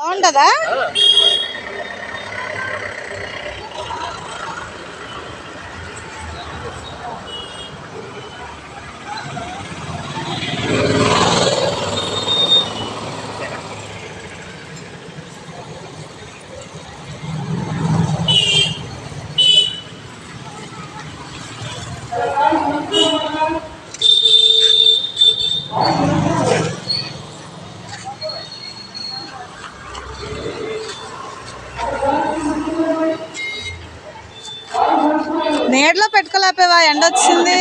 బాగుంటుందా నీడలో పెట్టుకోలేకపోయావా? ఎండ వచ్చింది.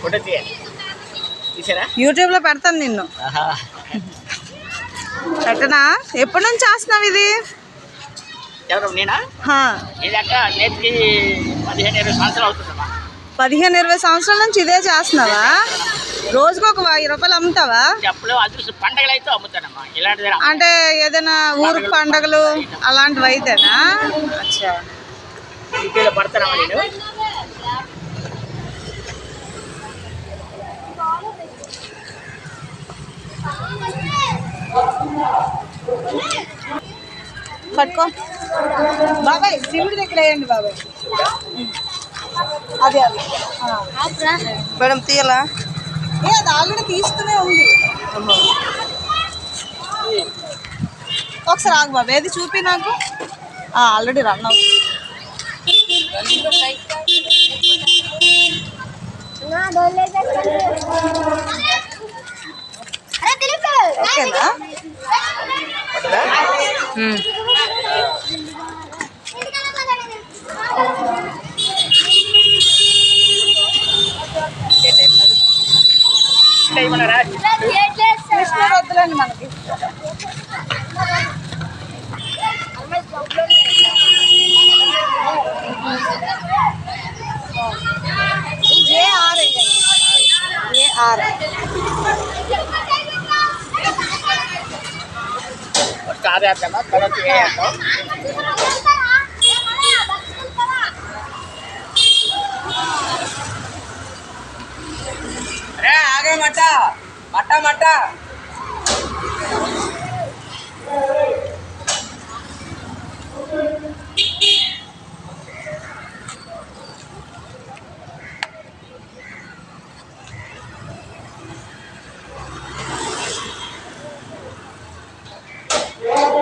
ఫోటో తీయాలి యూట్యూబ్లో పెడతాను నిన్ను. పెట్టనా? ఎప్పటి నుంచి చేస్తున్నావు ఇది? పదిహేను ఇరవై సంవత్సరాలు నుంచి ఇదే చేస్తున్నావా? రోజుకు ఒక వెయ్యి రూపాయలు అమ్ముతావా? అంటే ఏదైనా ఊరు పండగలు అలాంటివి అయితేనా? అచ్చా పట్టుకో. బాబాయ్ శివుడి దగ్గర వేయండి బాబాయ్. అదే అది. మేడం తీయాలా? ఏ అది ఆల్రెడీ తీసుకునే ఉంది. ఒకసారి ఆగు బాబాయ్ ఏది చూపి నాకు? ఆల్రెడీ రన్ అవుతుంది. ఓకేనా వద్దులేండి మనకి ఏ ఆర్ ఏ ఆర్ కార్యాచరణ ఆరు తర్వాత ఆగే మట్ట మట్ట మట్ట.